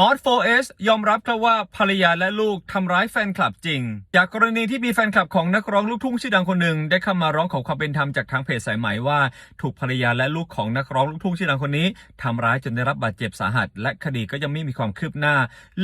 ออส 4S ยอมรับครับว่าภรรยาและลูกทำร้ายแฟนคลับจริง จากกรณีที่มีแฟนคลับของนักร้องลูกทุ่งชื่อดังคนหนึ่งได้เข้ามาร้องขอความเป็นธรรมจากทางเพจสายไหมว่า ถูกภรรยาและลูกของนักร้องลูกทุ่งชื่อดังคนนี้ทำร้ายจนได้รับบาดเจ็บสาหัส และคดีก็ยังไม่มีความคืบหน้า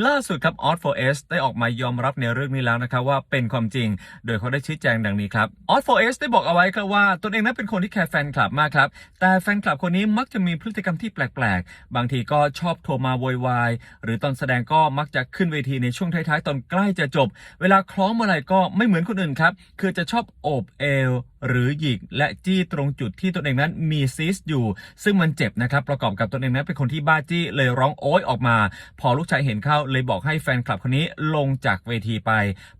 ล่าสุดครับออส 4S ได้ออกมายอมรับในเรื่องนี้แล้วนะครับว่าเป็นความจริง โดยเขาได้ชี้แจงดังนี้ครับออส 4S ได้บอกเอาไว้ครับว่าตนเองนั้นเป็นคนที่แคร์แฟนคลับมากครับแต่แฟนคลับคนนี้มักจะมีพฤติกรรมที่แปลก ๆ บางทีก็ชอบโทรมาโวยวายหรือตอนแสดงก็มักจะขึ้นเวทีในช่วงท้ายๆ ตอนใกล้จะจบ เวลาคล้องเมื่อไหร่ก็ไม่เหมือนคนอื่นครับ คือจะชอบโอบเอวหรือหยิกและจี้ตรงจุดที่ตนเองนั้นมีซิสอยู่ ซึ่งมันเจ็บนะครับประกอบกับตนเองนั้นเป็นคนที่บ้าจี้เลยร้องโอ๊ยออกมา พอลูกชายเห็นเข้าเลยบอกให้แฟนคลับคนนี้ลงจากเวทีไป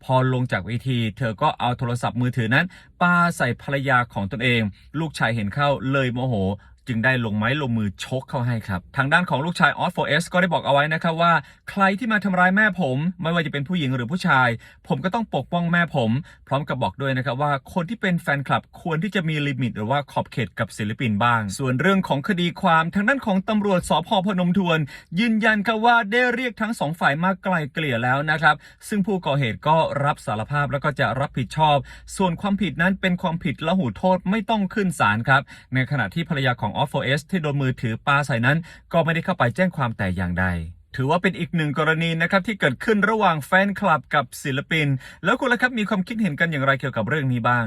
พอลงจากเวที เธอก็เอาโทรศัพท์มือถือนั้นปาใส่ภรรยาของตนเอง ลูกชายเห็นเข้าเลยโมโห จึงได้ลงไม้ลงมือชกเข้าให้ครับ ทางด้านของลูกชายออส 4S ก็ได้บอกเอาไว้นะครับว่า ใครที่มาทำร้ายแม่ผม ไม่ว่าจะเป็นผู้หญิงหรือผู้ชาย ผมก็ต้องปกป้องแม่ผม พร้อมกับบอกด้วยนะครับว่าคนที่เป็นแฟนคลับควรที่จะมีลิมิต หรือว่าขอบเขตกับศิลปินบ้าง ส่วนเรื่องของคดีความทางด้านของตำรวจสพพนมทวน ยืนยันครับว่าได้เรียกทั้งสองฝ่ายมาไกลเกลี่ยแล้วนะครับ ซึ่งผู้ก่อเหตุก็รับสารภาพแล้วก็จะรับผิดชอบ ส่วนความผิดนั้นเป็นความผิดละหูโทษไม่ต้องขึ้นศาลครับ ในขณะที่ภรรยาของออฟโฟเอสที่โดนมือถือปาใส่นั้น ก็ไม่ได้เข้าไปแจ้งความแต่อย่างใด ถือว่าเป็นอีกหนึ่งกรณีนะครับที่เกิดขึ้นระหว่างแฟนคลับกับศิลปิน แล้วคุณล่ะครับมีความคิดเห็นกันอย่างไรเกี่ยวกับเรื่องนี้บ้าง